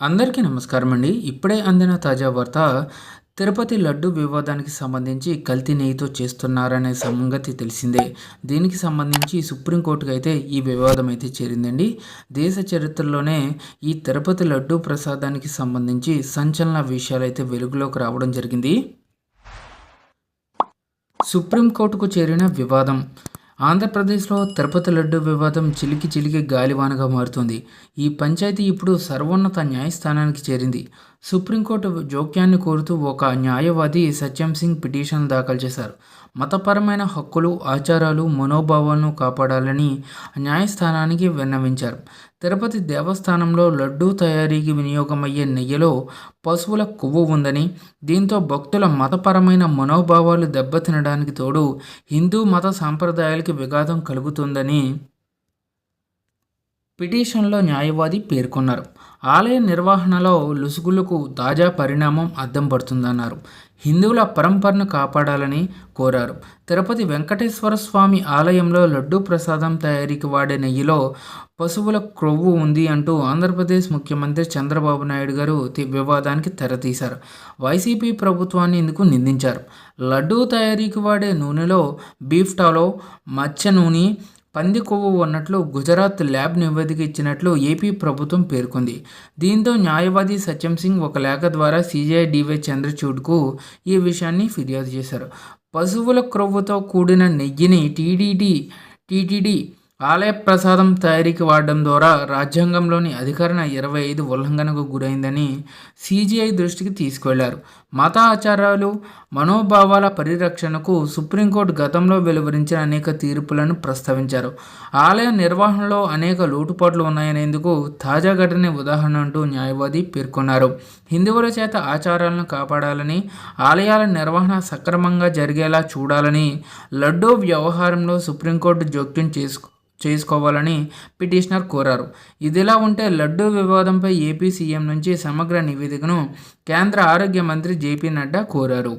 అందరికీ నమస్కారం అండి. ఇప్పుడే అందిన తాజా వార్త తిరుపతి లడ్డు వివాదానికి సంబంధించి కల్తీ నెయ్యితో చేస్తున్నారనే సంగతి తెలిసిందే. దీనికి సంబంధించి సుప్రీంకోర్టుకు అయితే ఈ వివాదం అయితే చేరిందండి. దేశ చరిత్రలోనే ఈ తిరుపతి లడ్డు ప్రసాదానికి సంబంధించి సంచలన విషయాలు అయితే వెలుగులోకి రావడం జరిగింది. సుప్రీంకోర్టుకు చేరిన వివాదం ఆంధ్రప్రదేశ్లో తిరుపతి లడ్డు వివాదం చిలికి చిలికి గాలివానగా మారుతుంది. ఈ పంచాయతీ ఇప్పుడు సర్వోన్నత న్యాయస్థానానికి చేరింది. సుప్రీంకోర్టు జోక్యాన్ని కోరుతూ ఒక న్యాయవాది సత్యం సింగ్ పిటిషన్ దాఖలు చేశారు. మతపరమైన హక్కులు ఆచారాలు మనోభావాలను కాపాడాలని న్యాయస్థానానికి విన్నవించారు. తిరుపతి దేవస్థానంలో లడ్డూ తయారీకి వినియోగమయ్యే నెయ్యిలో పశువుల కొవ్వు ఉందని దీంతో భక్తుల మతపరమైన మనోభావాలు దెబ్బతినడానికి తోడు హిందూ మత సాంప్రదాయాలకి విఘాతం కలుగుతుందని పిటిషన్లో న్యాయవాది పేర్కొన్నారు. ఆలయ నిర్వహణలో లుసుగులకు తాజా పరిణామం అద్దం పడుతుందన్నారు. హిందువుల పరంపరను కాపాడాలని కోరారు. తిరుపతి వెంకటేశ్వర స్వామి ఆలయంలో లడ్డూ ప్రసాదం తయారీకి వాడే నెయ్యిలో పశువుల క్రొవ్వు ఉంది అంటూ ఆంధ్రప్రదేశ్ ముఖ్యమంత్రి చంద్రబాబు నాయుడు గారు వివాదానికి తెరతీశారు. వైసీపీ ప్రభుత్వాన్ని ఇందుకు నిందించారు. లడ్డూ తయారీకి వాడే నూనెలో బీఫ్ టాలో మచ్చ నూనె పంది కొవ్వు ఉన్నట్లు గుజరాత్ ల్యాబ్ నివేదిక ఇచ్చినట్లు ఏపీ ప్రభుత్వం పేర్కొంది. దీంతో న్యాయవాది సత్యం సింగ్ ఒక లేఖ ద్వారా సీజీఐ డివై చంద్రచూడ్కు ఈ విషయాన్ని ఫిర్యాదు చేశారు. పశువుల క్రొవ్వుతో కూడిన నెయ్యిని టీడీడీ టీటీడీ ఆలయ ప్రసాదం తయారీకి వాడడం ద్వారా రాజ్యాంగంలోని అధికరణ ఇరవై ఐదు ఉల్లంఘనకు గురైందని సిజిఐ దృష్టికి తీసుకెళ్ళారు. మత ఆచారాలు మనోభావాల పరిరక్షణకు సుప్రీంకోర్టు గతంలో వెలువరించిన అనేక తీర్పులను ప్రస్తావించారు. ఆలయ నిర్వహణలో అనేక లోటుపాట్లు ఉన్నాయనేందుకు తాజా ఘటన ఉదాహరణ అంటూ న్యాయవాది పేర్కొన్నారు. హిందువుల చేత ఆచారాలను కాపాడాలని ఆలయాల నిర్వహణ సక్రమంగా జరిగేలా చూడాలని లడ్డూ వ్యవహారంలో సుప్రీంకోర్టు జోక్యం చేసుకు చేసుకోవాలని పిటిషనర్ కోరారు. ఇదిలా ఉంటే లడ్డూ వివాదంపై ఏపీ సీఎం నుంచి సమగ్ర నివేదికను కేంద్ర ఆరోగ్య మంత్రి జేపీ నడ్డా కోరారు.